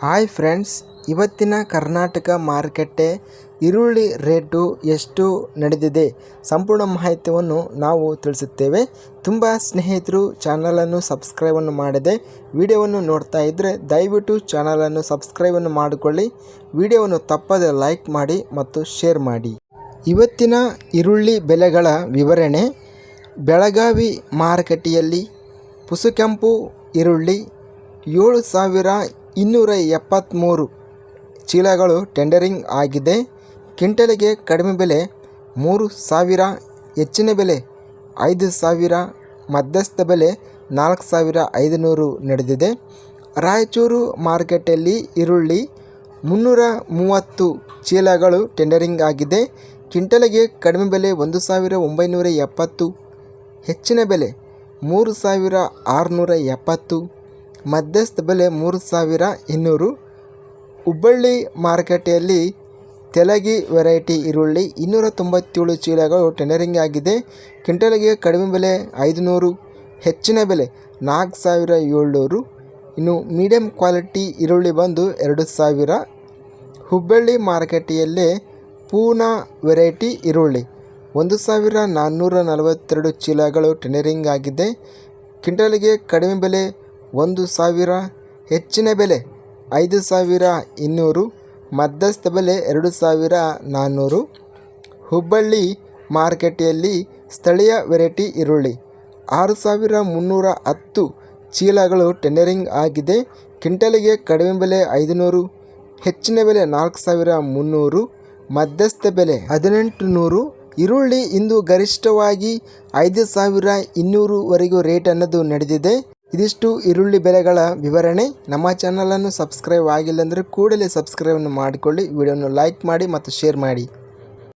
Hi friends, ಇವತ್ತಿನ ಕರ್ನಾಟಕ ಮಾರುಕಟ್ಟೆ ಈರುಳ್ಳಿ ರೇಟು ಎಷ್ಟು ನಡೆದಿದೆ ಸಂಪೂರ್ಣ ಮಾಹಿತಿಯನ್ನು ನಾವು ತಿಳಿಸುತ್ತೇವೆ. ತುಂಬ ಸ್ನೇಹಿತರು, ಚಾನಲನ್ನು ಸಬ್ಸ್ಕ್ರೈಬನ್ನು ಮಾಡಿದೆ ವಿಡಿಯೋವನ್ನು ನೋಡ್ತಾ ಇದ್ದರೆ ದಯವಿಟ್ಟು ಚಾನಲನ್ನು ಸಬ್ಸ್ಕ್ರೈಬನ್ನು ಮಾಡಿಕೊಳ್ಳಿ. ವಿಡಿಯೋವನ್ನು ತಪ್ಪದೆ ಲೈಕ್ ಮಾಡಿ ಮತ್ತು ಶೇರ್ ಮಾಡಿ. ಇವತ್ತಿನ ಈರುಳ್ಳಿ ಬೆಲೆಗಳ ವಿವರಣೆ. ಬೆಳಗಾವಿ ಮಾರುಕಟ್ಟೆಯಲ್ಲಿ ಪುಸುಕೆಂಪು ಈರುಳ್ಳಿ ಏಳು ಸಾವಿರ ಇನ್ನೂರ ಎಪ್ಪತ್ತ್ಮೂರು ಚೀಲಗಳು ಟೆಂಡರಿಂಗ್ ಆಗಿದೆ. ಕ್ವಿಂಟಲಿಗೆ ಕಡಿಮೆ ಬೆಲೆ ಮೂರು ಸಾವಿರ, ಹೆಚ್ಚಿನ ಬೆಲೆ ಐದು ಸಾವಿರ, ಮಧ್ಯಸ್ಥ ಬೆಲೆ ನಾಲ್ಕು ಸಾವಿರ ಐದುನೂರು ನಡೆದಿದೆ. ರಾಯಚೂರು ಮಾರ್ಕೆಟಲ್ಲಿ ಈರುಳ್ಳಿ ಮುನ್ನೂರ ಮೂವತ್ತು ಚೀಲಗಳು ಟೆಂಡರಿಂಗ್ ಆಗಿದೆ. ಕ್ವಿಂಟಲಿಗೆ ಕಡಿಮೆ ಬೆಲೆ ಒಂದು ಸಾವಿರ ಒಂಬೈನೂರ ಎಪ್ಪತ್ತು ಹೆಚ್ಚಿನ ಬೆಲೆ ಮೂರು ಸಾವಿರ ಆರುನೂರ ಎಪ್ಪತ್ತು ಮಧ್ಯಸ್ಥ ಬೆಲೆ ಮೂರು ಸಾವಿರ ಇನ್ನೂರು. ಹುಬ್ಬಳ್ಳಿ ಮಾರುಕಟ್ಟೆಯಲ್ಲಿ ತೆಲಗಿ ವೆರೈಟಿ ಈರುಳ್ಳಿ ಇನ್ನೂರ ತೊಂಬತ್ತೇಳು ಚೀಲಗಳು ಟೆಂಡರಿಂಗ್ ಆಗಿದೆ. ಕ್ವಿಂಟಲ್ಗೆ ಕಡಿಮೆ ಬೆಲೆ ಐದುನೂರು, ಹೆಚ್ಚಿನ ಬೆಲೆ ನಾಲ್ಕು ಸಾವಿರ ಏಳ್ನೂರು. ಇನ್ನು ಮೀಡಿಯಂ ಕ್ವಾಲಿಟಿ ಈರುಳ್ಳಿ ಬಂದು ಎರಡು ಸಾವಿರ. ಹುಬ್ಬಳ್ಳಿ ಮಾರುಕಟ್ಟೆಯಲ್ಲೇ ಪೂನಾ ವೆರೈಟಿ ಈರುಳ್ಳಿ ಒಂದು ಸಾವಿರ ನಾನ್ನೂರ ನಲವತ್ತೆರಡು ಚೀಲಗಳು ಟೆಂಡರಿಂಗ್ ಆಗಿದೆ. ಕ್ವಿಂಟಲಿಗೆ ಕಡಿಮೆ ಬೆಲೆ ಒಂದು ಸಾವಿರ, ಹೆಚ್ಚಿನ ಬೆಲೆ ಐದು ಸಾವಿರ ಇನ್ನೂರು, ಮಧ್ಯಸ್ಥ ಬೆಲೆ ಎರಡು ಸಾವಿರ ನಾನ್ನೂರು. ಹುಬ್ಬಳ್ಳಿ ಮಾರುಕಟ್ಟೆಯಲ್ಲಿ ಸ್ಥಳೀಯ ವೆರೈಟಿ ಈರುಳ್ಳಿ, ಆರು ಸಾವಿರ ಮುನ್ನೂರ ಹತ್ತು ಚೀಲಗಳು ಟೆಂಡರಿಂಗ್ ಆಗಿದೆ. ಕ್ವಿಂಟಲಿಗೆ ಕಡಿಮೆ ಬೆಲೆ ಐದುನೂರು, ಹೆಚ್ಚಿನ ಬೆಲೆ ನಾಲ್ಕು ಸಾವಿರ ಮುನ್ನೂರು, ಮಧ್ಯಸ್ಥ ಬೆಲೆ ಹದಿನೆಂಟು ನೂರು. ಈರುಳ್ಳಿ ಇಂದು ಗರಿಷ್ಠವಾಗಿ ಐದು ಸಾವಿರ ಇನ್ನೂರುವರೆಗೂ ರೇಟ್ ಅನ್ನೋದು ನಡೆದಿದೆ. ಇದಿಷ್ಟು ಈರುಳ್ಳಿ ಬೆಲೆಗಳ ವಿವರಣೆ. ನಮ್ಮ ಚಾನಲನ್ನು ಸಬ್ಸ್ಕ್ರೈಬ್ ಆಗಿಲ್ಲ ಅಂದರೆ ಕೂಡಲೇ ಸಬ್ಸ್ಕ್ರೈಬನ್ನು ಮಾಡಿಕೊಳ್ಳಿ. ವಿಡಿಯೋನ ಲೈಕ್ ಮಾಡಿ ಮತ್ತು ಶೇರ್ ಮಾಡಿ.